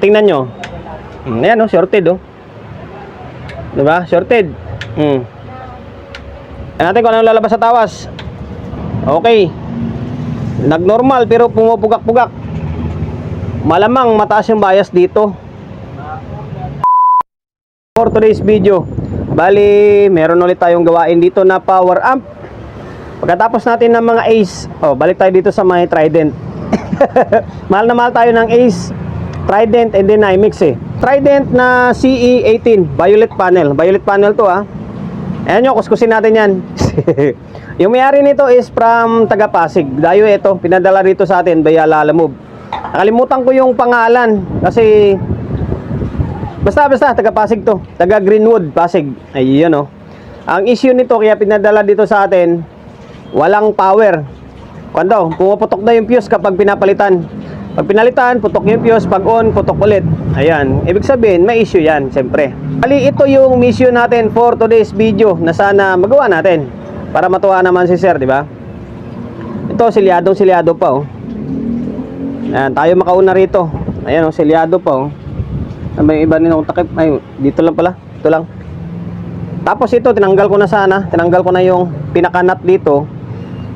Tingnan nyo. Hmm, ayan oh, shorted oh. Diba? Shorted. Hmm. Tingnan natin kung anong lalabas sa tawas. Okay. Nagnormal pero pumupugak-pugak. Malamang mataas yung bias dito. For today's video, bali meron ulit tayong gawain dito na power amp. Pagkatapos natin ng mga ace, oh, balik tayo dito sa may trident. mahal na mahal tayo ng ace, trident and then IMIX eh. Trident na CE18, violet panel. Violet panel to ah. Ayan nyo, kuskusin natin yan. yung may-ari nito is from taga Pasig. Dayo ito, pinadala dito sa atin via Lalamove. Nakalimutan ko yung pangalan kasi Basta basta taga Pasig to. Taga Greenwood, Pasig. Ayun oh. Ang issue nito kaya pinadala dito sa atin, walang power. Kuando, pumuputok na yung fuse kapag pinapalitan. Pag pinalitan, putok yung fuse, pag on, putok ulit. Ayan, ibig sabihin, may issue yan, siyempre. Bali, ito yung mission natin for today's video na sana magawa natin. Para matuwa naman si sir, di ba? Ito, silyadong silyado pa oh. Ayan, tayo makauna rito. Ayan oh, silyado pa oh. May iba rin akong takip. Ay, dito lang pala. Ito lang. Tapos ito, tinanggal ko na sana. Tinanggal ko na yung pinakanat dito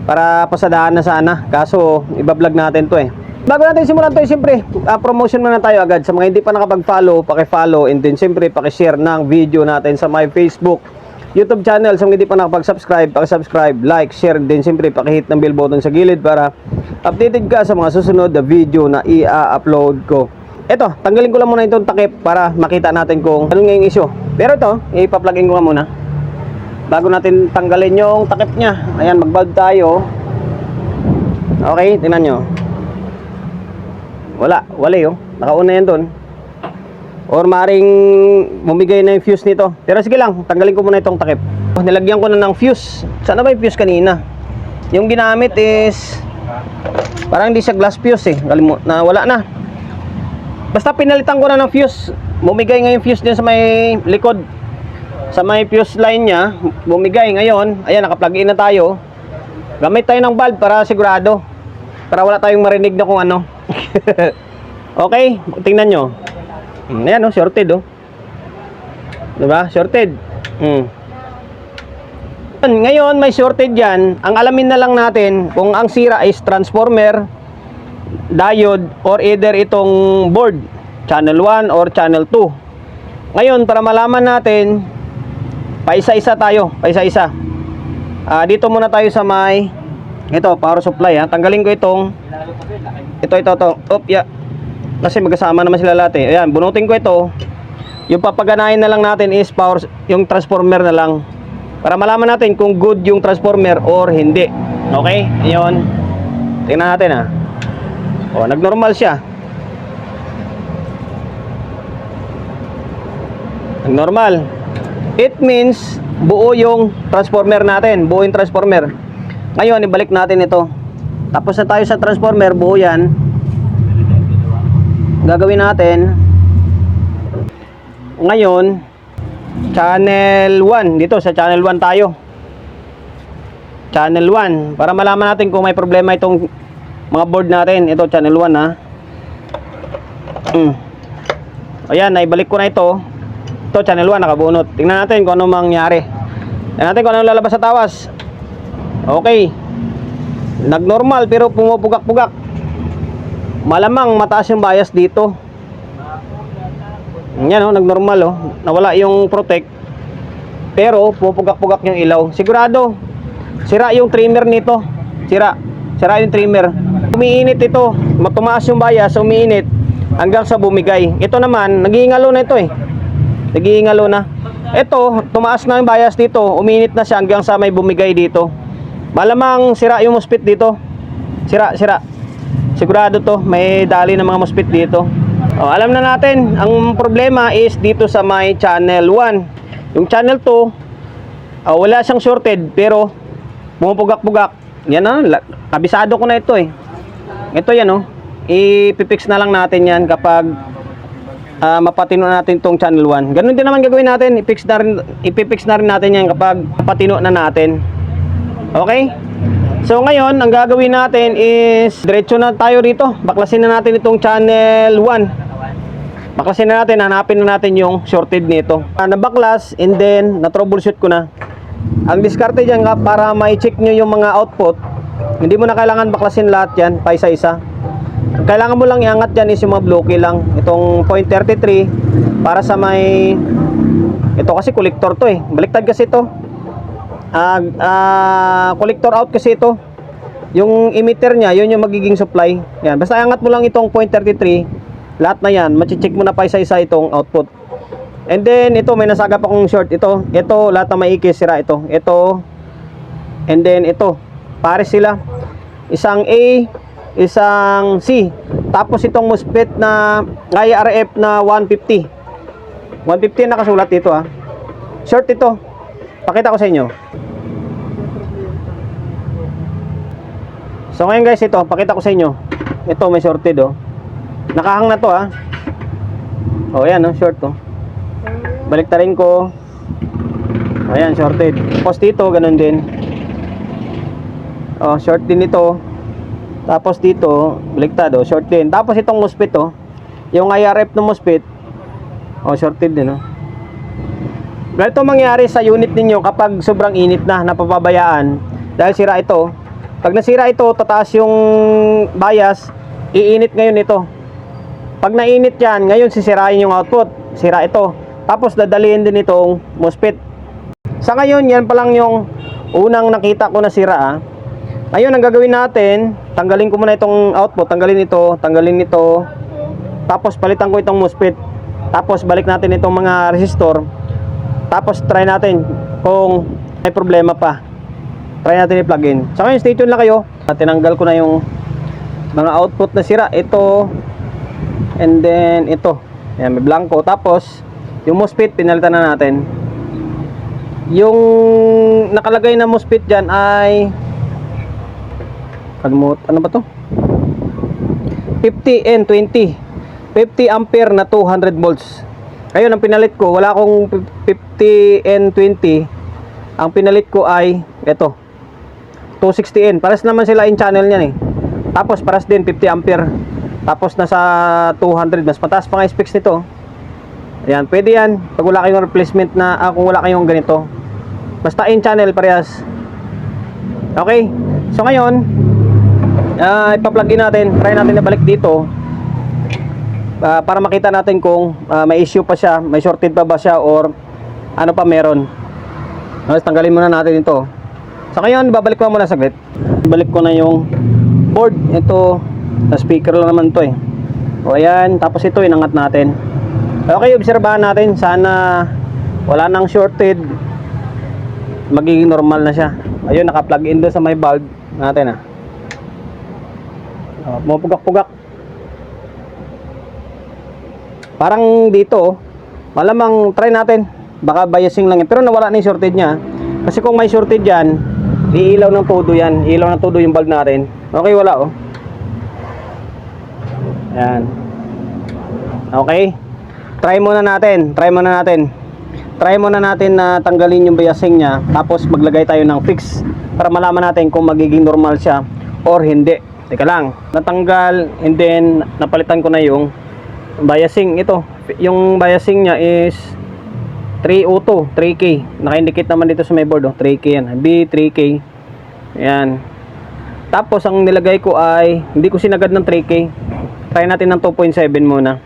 para pasadaan na sana. Kaso, ibablog natin to eh. Bago natin simulan eh, siyempre, ah, promotion muna tayo agad. Sa mga hindi pa nakapag-follow, paki-follow and then siyempre, paki-share ng video natin sa my Facebook, YouTube channel. Sa mga hindi pa nakapag-subscribe, paki-subscribe, like, share, and then siyempre, paki-hit ng bell button sa gilid para updated ka sa mga susunod na video na i-upload ko. Ito, tanggalin ko lang muna itong takip para makita natin kung ano nga yung issue. Pero ito, ipa-plugin ko nga muna. Bago natin tanggalin yung takip niya. Ayan, mag-bulb tayo. Okay, tingnan nyo. Wala, wala yun. Nakauna yan doon. Or maring bumigay na yung fuse nito. Pero sige lang, tanggalin ko muna itong takip. Oh, Nilagyan ko na ng fuse. Sana ba yung fuse kanina? Yung ginamit is parang hindi siya glass fuse eh. Kalimu na wala na. Basta pinalitan ko na ng fuse. Bumigay nga yung fuse din sa may likod. Sa may fuse line niya, bumigay ngayon. Ayan, naka-plug in na tayo. Gamit tayo ng bulb para sigurado. Para wala tayong marinig na kung ano. okay, tingnan nyo. Hmm, ayan oh, shorted oh. Diba? Shorted. Hmm. Ngayon, may shorted yan. Ang alamin na lang natin kung ang sira is transformer, diode, or either itong board. Channel 1 or channel 2. Ngayon, para malaman natin, paisa-isa tayo. Paisa-isa. Ah, dito muna tayo sa may ito, power supply ha. Tanggalin ko itong ito, ito, ito. Op, yeah. Kasi magkasama naman sila lahat eh. Ayan, bunutin ko ito. Yung papaganahin na lang natin is power, yung transformer na lang. Para malaman natin kung good yung transformer or hindi. Okay? Ayun. Tingnan natin ha. O, nagnormal siya. Nagnormal. It means buo yung transformer natin. Buo yung transformer. Ngayon, ibalik natin ito. Tapos na tayo sa transformer, buo yan. Gagawin natin. Ngayon, channel 1. Dito sa channel 1 tayo. Channel 1. Para malaman natin kung may problema itong mga board natin. Ito, channel 1 ha. Mm. Ayan, naibalik ko na ito. Ito, channel 1, nakabunot. Tingnan natin kung ano mangyari. Tingnan natin kung ano lalabas sa tawas. Okay. Nagnormal pero pumupugak-pugak. Malamang mataas yung bias dito. Yan oh, nagnormal oh. Nawala yung protect. Pero pumupugak-pugak yung ilaw. Sigurado. Sira yung trimmer nito. Sira. Sira yung trimmer. Umiinit ito. Matumaas yung bias, umiinit hanggang sa bumigay. Ito naman, naghiingalo na ito eh. Naghiingalo na. Ito, tumaas na yung bias dito. Uminit na siya hanggang sa may bumigay dito. Malamang sira yung MOSFET dito. Sira, sira. Sigurado to, may dali ng mga MOSFET dito. O, alam na natin, ang problema is dito sa may channel 1. Yung channel 2, ah, wala siyang shorted pero pumupugak-pugak. Yan na, kabisado ko na ito eh. Ito yan oh. Ipipix na lang natin yan kapag ah, mapatino natin tong channel 1. Ganun din naman gagawin natin. I-fix na rin, ipipix na rin natin yan kapag mapatino na natin. Okay? So ngayon, ang gagawin natin is diretso na tayo rito. Baklasin na natin itong channel 1. Baklasin na natin, hanapin na natin yung shorted nito. Uh, nabaklas and then na-troubleshoot ko na. Ang diskarte dyan nga para ma-check nyo yung mga output, hindi mo na kailangan baklasin lahat yan, pa isa-isa. Ang Kailangan mo lang iangat dyan is yung mga bloke lang. Itong .33 para sa may... Ito kasi collector to eh. Baliktad kasi ito. Ah, ah, collector out kasi ito. Yung emitter niya, yun yung magiging supply. Yan. Basta iangat mo lang itong .33 lahat na yan, machi-check mo na pa isa-isa itong output. And then, ito, may nasagap akong short. Ito, ito, lahat na maikis, sira ito. Ito, and then ito. Pare sila. Isang A, isang C. Tapos itong MOSFET na IRF na 150. 150 na nakasulat dito ha. Short ito. Pakita ko sa inyo. So ngayon guys, ito, pakita ko sa inyo. Ito, may shorted oh. Nakahang na to ha. Oh, ayan oh, short to. Baliktarin ko. Ayan, shorted. Tapos dito, ganun din. Oh, short din ito. Tapos dito, baliktad oh, short din. Tapos itong MOSFET oh. Yung IRF ng MOSFET, oh, shorted din oh. Ganito mangyari sa unit ninyo kapag sobrang init na, napapabayaan. Dahil sira ito. Pag nasira ito, tataas yung bias, iinit ngayon ito. Pag nainit yan, ngayon sisirain yung output. Sira ito. Tapos dadalihin din itong MOSFET. Sa ngayon, yan pa lang yung unang nakita ko na sira ah. Ngayon, ang gagawin natin, tanggalin ko muna itong output, tanggalin ito, tanggalin ito. Tapos palitan ko itong MOSFET. Tapos balik natin itong mga resistor. Tapos try natin kung may problema pa. Try natin i-plug in. Sa ngayon, stay tuned lang kayo. Tinanggal ko na yung mga output na sira. Ito, and then ito. Ayan, may blanco. Tapos, yung MOSFET, pinalitan na natin. Yung nakalagay na MOSFET dyan ay Kalmut, ano ba to? 50 and 20. 50 ampere na 200 volts. Ngayon, ang pinalit ko, wala akong 50 and 20. Ang pinalit ko ay, ito. 260N. Pares naman sila in channel niyan eh. Tapos, pares din 50 ampere. Tapos, nasa 200. Mas mataas pa nga specs nito. Ayan, pwede yan. Pag wala kayong replacement na, ah, kung wala kayong ganito. Basta in channel, parehas. Okay. So, ngayon, uh, ipa-plug in natin. Try natin na balik dito. Ah, para makita natin kung ah, may issue pa siya, may shorted pa ba siya or ano pa meron. Tapos tanggalin muna natin ito. So ngayon, babalik ko muna saglit. Balik ko na yung board. Ito, na speaker lang naman to eh. O ayan, tapos ito inangat natin. Okay, obserbahan natin. Sana wala nang shorted. Magiging normal na siya. Ayun, naka-plug in doon sa may bulb natin ah. Oh, Parang dito, malamang try natin. Baka biasing lang yan. Pero nawala na yung shorted niya. Kasi kung may shorted yan, iilaw ng todo yan. Iilaw ng todo yung bulb natin. Okay, wala oh. Yan. Okay. Try muna natin. Try muna natin. Try muna natin na tanggalin yung biasing niya. Tapos maglagay tayo ng fix. Para malaman natin kung magiging normal siya or hindi. Teka lang. Natanggal and then napalitan ko na yung biasing ito yung biasing niya is 302 3K naka-indicate naman dito sa my board oh, 3K yan. B 3K yan. Tapos ang nilagay ko ay hindi ko sinagad ng 3K try natin ng 2.7 muna.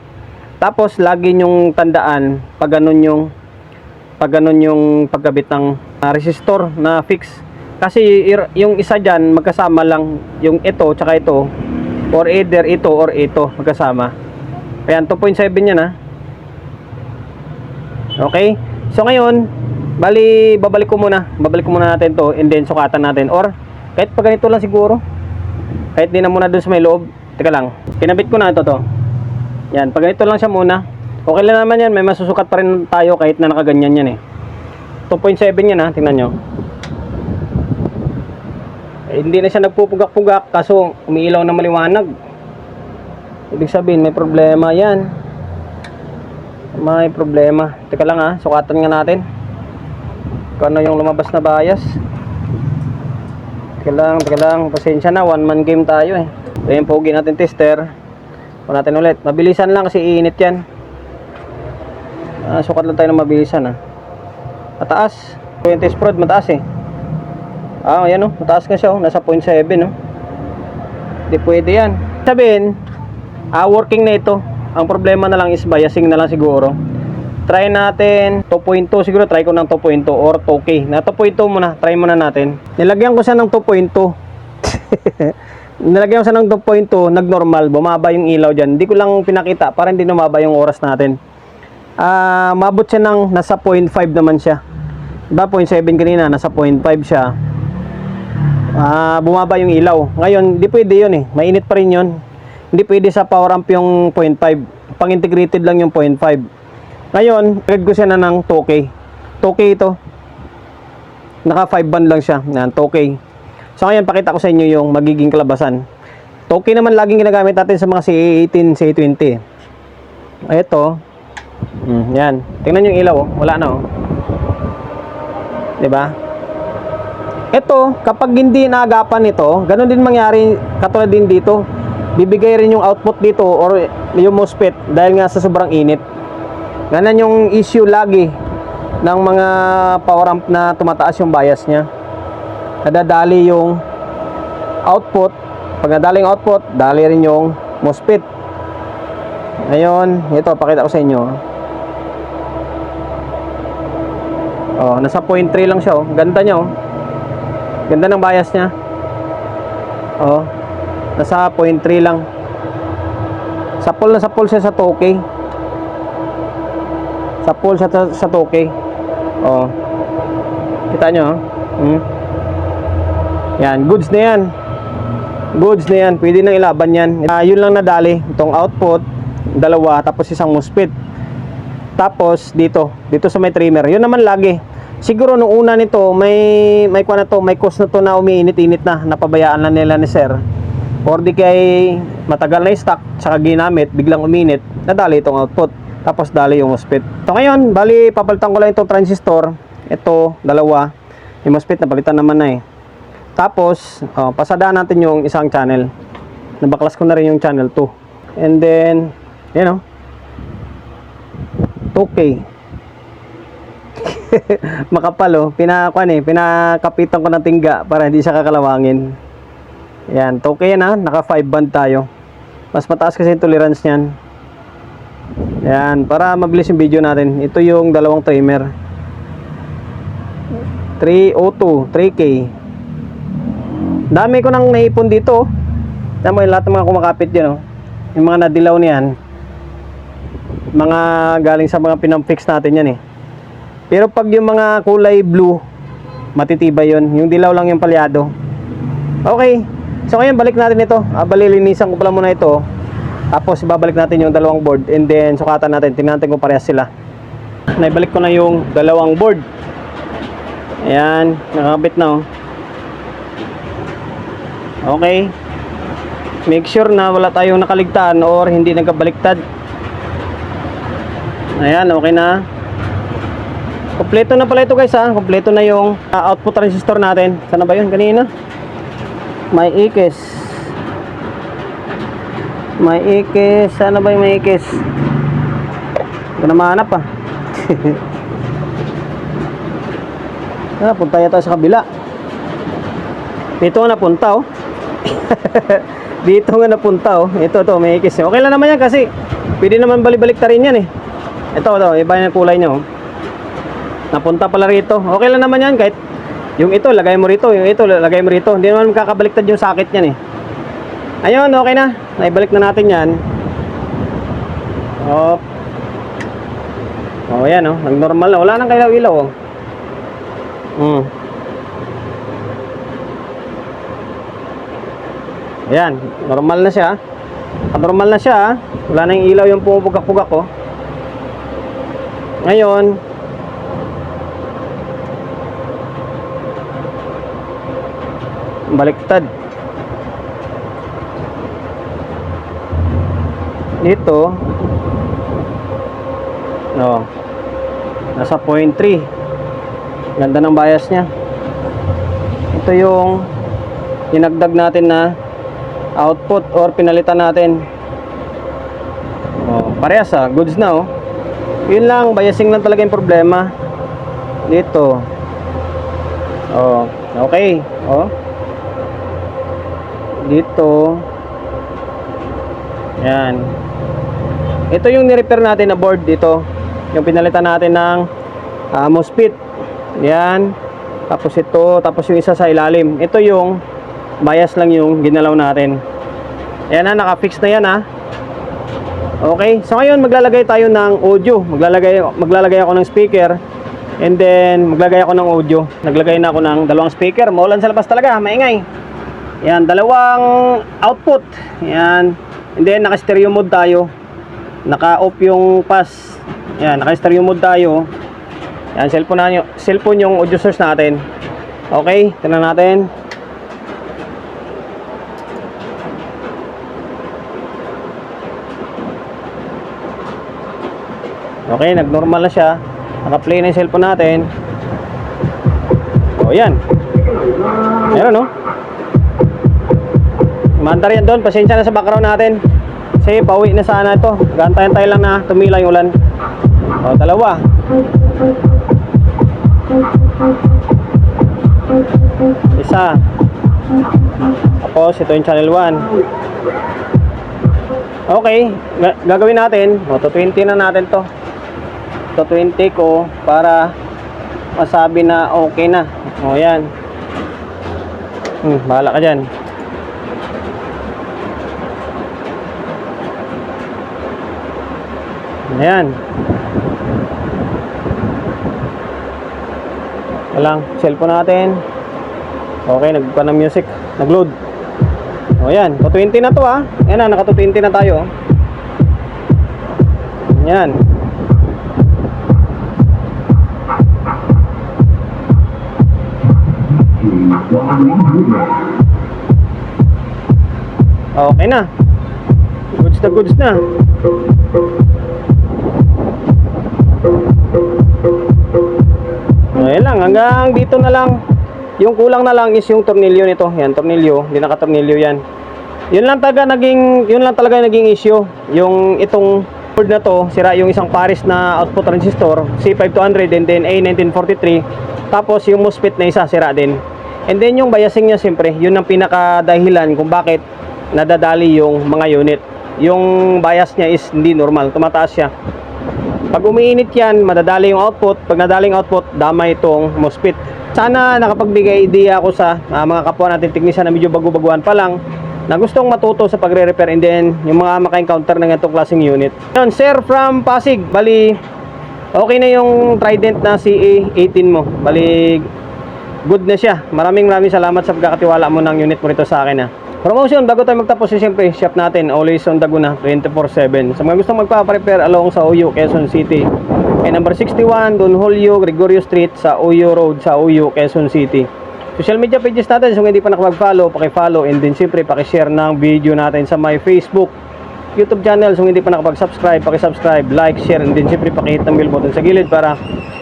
Tapos lagi nyong tandaan pag ganun yung pag ganun yung pagkabit ng ah, resistor na fix. Kasi yung isa dyan magkasama lang yung ito tsaka ito. Or either ito or ito magkasama Ayan, 2.7 yan ha. Okay? So ngayon, bali, babalik ko muna. Babalik ko muna natin to and then sukatan natin. Or, kahit pa ganito lang siguro. Kahit di na muna dun sa may loob. Teka lang. Kinabit ko na ito to. Yan, pag ganito lang siya muna. Okay lang naman yan. May masusukat pa rin tayo kahit na nakaganyan yan eh. 2.7 yan ha. Tingnan nyo. Eh, hindi na siya nagpupugak-pugak kaso umiilaw na maliwanag. Ibig sabihin, may problema yan. May problema. Teka lang ha, sukatan nga natin. Kung ano yung lumabas na bias. Teka lang, teka lang. Pasensya na, one man game tayo eh. Ito yung pogi natin tester. Kung natin ulit. Mabilisan lang kasi iinit yan. Ah, sukat lang tayo ng mabilisan ah. Mataas. 20 sprout, mataas eh. Ah, ayan oh, mataas nga siya oh. Nasa 0.7 oh. Hindi pwede yan. Sabihin, ah, working na ito. Ang problema na lang is biasing na lang siguro. Try natin 2.2 siguro try ko ng 2.2 or 2K. Na 2.2 muna, try muna natin. Nilagyan ko siya ng 2.2. Nilagyan ko siya ng 2.2, nag-normal, bumaba yung ilaw dyan. Hindi ko lang pinakita para hindi lumaba yung oras natin. Ah, mabot siya ng nasa 0.5 naman siya. Diba 0.7 kanina, nasa 0.5 siya. Ah, bumaba yung ilaw. Ngayon, hindi pwede yun eh. Mainit pa rin yun. Hindi pwede sa power amp yung 0.5. Pang-integrated lang yung 0.5. Ngayon, read ko siya na ng 2K. 2K ito. Naka 5 band lang siya. Yan, 2K. So ngayon, pakita ko sa inyo yung magiging kalabasan. 2K naman laging ginagamit natin sa mga CA18, CA20. Ito. Mm, yan. Tingnan yung ilaw. oh. Wala na oh. 'Di ba? Ito, kapag hindi naagapan ito, ganun din mangyari katulad din dito. Bibigay rin yung output dito or yung MOSFET dahil nga sa sobrang init. Ganun yung issue lagi ng mga power amp na tumataas yung bias niya. Nadadali yung output. Pag nadali yung output, dali rin yung MOSFET. Ngayon, ito, pakita ko sa inyo. Oh, nasa 0.3 lang siya oh. Ganda niya oh. Ganda ng bias niya. Oh. Nasa 0.3 lang. Sa full na sa full siya sa 2K. Sa full siya sa, sa 2K. Oh. Kita nyo oh. Hmm. Yan, goods na yan. Goods na yan. Pwede nang ilaban yan. Ah, yun lang nadali. Itong output, dalawa, tapos isang MOSFET. Tapos dito, dito sa may trimmer. Yun naman lagi. Siguro nung una nito, may may kuha na to, may cost na to na umiinit-init na, napabayaan na nila ni sir. Or di kay matagal na stock, tsaka ginamit, biglang uminit, nadali itong output. Tapos dali yung MOSFET. So ngayon, bali papalitan ko lang itong transistor. Ito, dalawa. Yung MOSFET napalitan naman na eh. Tapos, oh, pasadaan natin yung isang channel. Nabaklas ko na rin yung channel 2. And then, yan o. 2K. Makapal oh. Pinakuan eh. Pinakapitan ko ng tingga para hindi siya kakalawangin. Yan. 2K yan ha. Naka 5 band tayo. Mas mataas kasi yung tolerance niyan. Yan. Para mabilis yung video natin. Ito yung dalawang timer. 302. 3K. Dami ko nang naipon dito. oh. Tama yung lahat ng mga kumakapit dyan oh. Yung mga nadilaw niyan. Mga galing sa mga pinamfix natin yan eh. Pero pag yung mga kulay blue, matitibay yon. Yung dilaw lang yung palyado. Okay. So ngayon balik natin ito. Ah, balilinisan ko pala muna ito. Tapos ibabalik natin yung dalawang board and then sukatan natin. Tingnan natin kung parehas sila. Naibalik ko na yung dalawang board. Ayan, nakakabit na oh. Okay. Make sure na wala tayong nakaligtaan or hindi nagkabaliktad. Ayan, okay na. Kompleto na pala ito guys ha. Kompleto na yung ah, output transistor natin. Sana ba yun kanina? May ikis. May ikis. Sana ba yung may ikis? Hindi na mahanap ah. punta yata sa kabila. Dito nga napunta oh. Dito nga napunta oh. Ito to, may ikis. Okay lang naman yan kasi pwede naman balibalik ta rin yan eh. Ito, ito, iba yung kulay niya oh. Napunta pala rito. Okay lang naman yan kahit yung ito lagay mo rito, yung ito lagay mo rito. Hindi naman makakabaliktad yung sakit niyan eh. Ayun, okay na. Naibalik na natin yan. Oh. Oh, yan oh. Nag-normal na. Wala nang kailaw-ilaw oh. Hmm. Ayan, normal na siya. Ah, Normal na siya. ah. Wala na yung ilaw yung pumupugak-pugak ko. Ngayon, baliktad. Dito, no, nasa 0.3. Ganda ng bias niya. Ito yung dinagdag natin na output or pinalitan natin. Oh, parehas ah, goods na oh. Yun lang, biasing lang talaga yung problema. Dito. Oh, okay. Oh. Dito. Yan. Ito yung ni-repair natin na board dito. Yung pinalitan natin ng uh, Mospit. Yan. Tapos ito, tapos yung isa sa ilalim. Ito yung bias lang yung ginalaw natin. Yan na, naka-fix na yan ha. Okay, so ngayon maglalagay tayo ng audio. Maglalagay maglalagay ako ng speaker and then maglagay ako ng audio. Naglagay na ako ng dalawang speaker. Maulan sa labas talaga, maingay. Yan, dalawang output. Yan. And then naka-stereo mode tayo. Naka-off yung pass. Yan, naka-stereo mode tayo. Yan, cellphone na cellphone yung audio source natin. Okay, tingnan natin. Okay, nag-normal na siya. Naka-play na yung cellphone natin. O, yan. Meron, no? Mandar yan doon. Pasensya na sa background natin. Kasi pauwi na sana ito. Gantayan tayo lang na tumila yung ulan. O, dalawa. Isa. Tapos, ito yung channel 1. Okay, ga- gagawin natin. O, to 20 na natin to. To 20 ko para masabi na okay na. O, yan. Hmm, bahala ka dyan. Ayan. Walang cellphone natin. Okay, nagpa ng music. Nag-load. O yan, to 20 na to ah. Ayan na, naka to 20 na tayo. Yan. Okay na. Goods na goods na. Hanggang dito na lang. Yung kulang na lang is yung tornilyo nito. Yan, tornilyo. Hindi naka-tornilyo yan. Yun lang talaga naging, yun lang talaga naging issue. Yung itong board na to, sira yung isang pares na output transistor, C5200 and then A1943. Tapos yung MOSFET na isa, sira din. And then yung biasing niya siyempre, yun ang pinakadahilan kung bakit nadadali yung mga unit. Yung bias niya is hindi normal, tumataas siya. Pag umiinit yan, madadali yung output. Pag nadali yung output, damay itong MOSFET. Sana nakapagbigay idea ako sa ah, mga kapwa natin teknisyan na medyo bago-baguhan pa lang na gustong matuto sa pagre-repair and then yung mga maka-encounter ng itong klaseng unit. Yun, sir from Pasig, bali okay na yung Trident na CA18 mo. Bali good na siya. Maraming maraming salamat sa pagkakatiwala mo ng unit mo rito sa akin ha. Promotion, bago tayo magtapos, eh, siyempre, shop natin, always on Daguna, 24-7. Sa mga gustong magpa-prepare along sa Uyo, Quezon City. Kay number 61, Don Julio, Gregorio Street, sa Uyo Road, sa Uyo, Quezon City. Social media pages natin, so kung hindi pa nakapag-follow, paki-follow, and then siyempre, paki-share ng video natin sa my Facebook, YouTube channel, so kung hindi pa nakapag-subscribe, paki-subscribe, like, share, and then siyempre, paki-hit ng bell button sa gilid para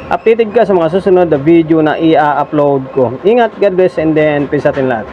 updated ka sa mga susunod na video na i-upload ko. Ingat, God bless, and then peace atin lahat.